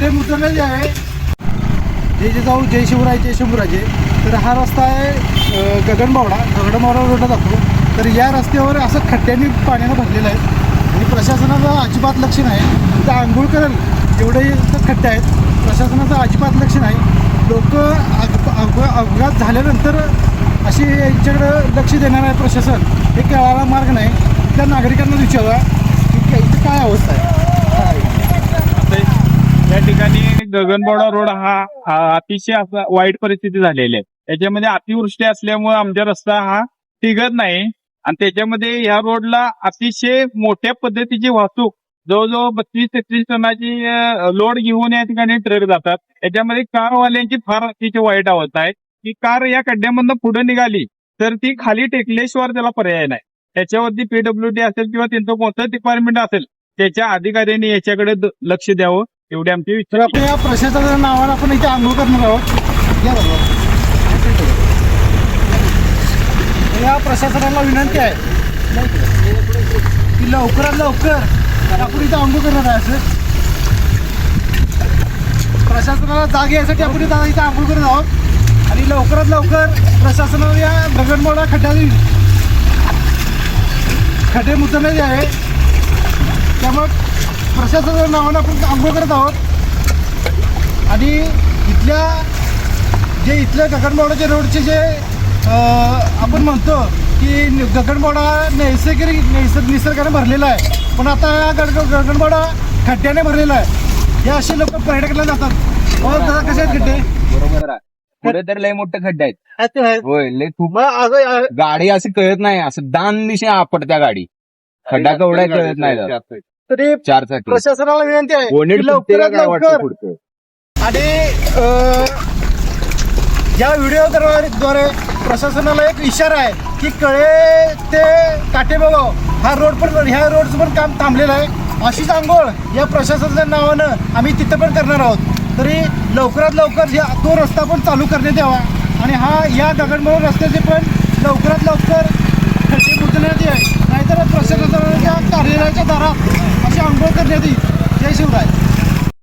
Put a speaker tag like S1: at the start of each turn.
S1: ते मुतरले जे आहे. जे जे जाऊ जय शिवराय जय शिवराजे तर हा रस्ता आहे गगनबावडा. गगनबावडा रोडला जातो. तर या रस्त्यावर असं खड्ड्यांनी पाण्यानं भरलेलं आहे. आणि प्रशासनाचं अजिबात लक्ष नाही. तर आंघोळ करेल जेवढे तर खड्डे आहेत. प्रशासनाचं अजिबात लक्ष नाही. लोक अपघात झाल्यानंतर अशी यांच्याकडं लक्ष देणार आहे प्रशासन. हे कळायला मार्ग नाही. त्या नागरिकांना विचारा की काय- इथं काय अवस्था आहे
S2: आता या ठिकाणी गगनबावडा रोड हा अतिशय असा वाईट परिस्थिती झालेली आहे. याच्यामध्ये अतिवृष्टी असल्यामुळे आमचा रस्ता हा टिकत नाही. आणि त्याच्यामध्ये ह्या रोडला अतिशय मोठ्या पद्धतीची वाहतूक जवळजवळ बत्तीस तेहतीस टनाची लोड घेऊन या ठिकाणी ट्रक जातात. याच्यामध्ये कारवाल्यांची फार अतिशय वाईट अवस्था आहे. की कार या खड्ड्यामधनं पुढे निघाली तर ती खाली टेकल्याशिवाय त्याला पर्याय नाही. त्याच्यावरती पीडब्ल्यूडी असेल किंवा त्यांचं कोणतं डिपार्टमेंट असेल त्याच्या अधिकाऱ्यांनी याच्याकडे लक्ष द्यावं. एवढी आमची
S1: तर
S2: इच्छा
S1: आपण या प्रशासनाच्या नावानं आपण इथे आंघोळ करणार आहोत. या बाबा. या प्रशासनाला विनंती आहे. की लवकरात लवकर आपण इथे आंघोळ करणार आहे सर प्रशासनाला जाग यासाठी आपण इथं इथे आंघोळ करत आहोत. आणि लवकरात लवकर प्रशासनाला या गगनमोडा देईल खड्डे मुचवण्याचे आहे. त्यामुळे प्रशासनाच्या नावानं आपण आंघोळ करत आहोत आणि इथल्या जे इथल्या गगनबावड्याच्या रोडचे जे आपण म्हणतो की गगनबावडा नैसर्गिक नैसर्ग निसर्गाने भरलेला आहे पण आता हा गग गगनबावडा खड्ड्याने भरलेला आहे. हे असे लोक पर्यटकाला जातात. हो दादा कसे आहेत खड्डे?
S3: बरोबर आहे. पुढे तर लय मोठे खड्डे आहेत. होय लय खूप
S1: मग
S3: गाडी अशी कळत नाही असं दान दिशे आपटत्या गाडी. खड्डा आहे कळत नाही.
S1: तरी
S3: चार चाकी
S1: प्रशासनाला विनंती आहे लवकर. आणि या व्हिडिओद्वारे प्रशासनाला एक इशारा आहे की कळे ते काटेबगाव हा रोड पण ह्या रोडचं पण काम थांबलेलं आहे. अशीच आंघोळ या प्रशासनाच्या नावानं आम्ही तिथं पण करणार आहोत. तरी लवकरात लवकर तो रस्ता पण चालू करण्यात यावा. आणि हा या दगडमोड रस्त्याचे पण लवकरात लवकर खड्डे बुजण्यात आहे नाहीतर प्रशासन વખત નથી. જય શિવરાય.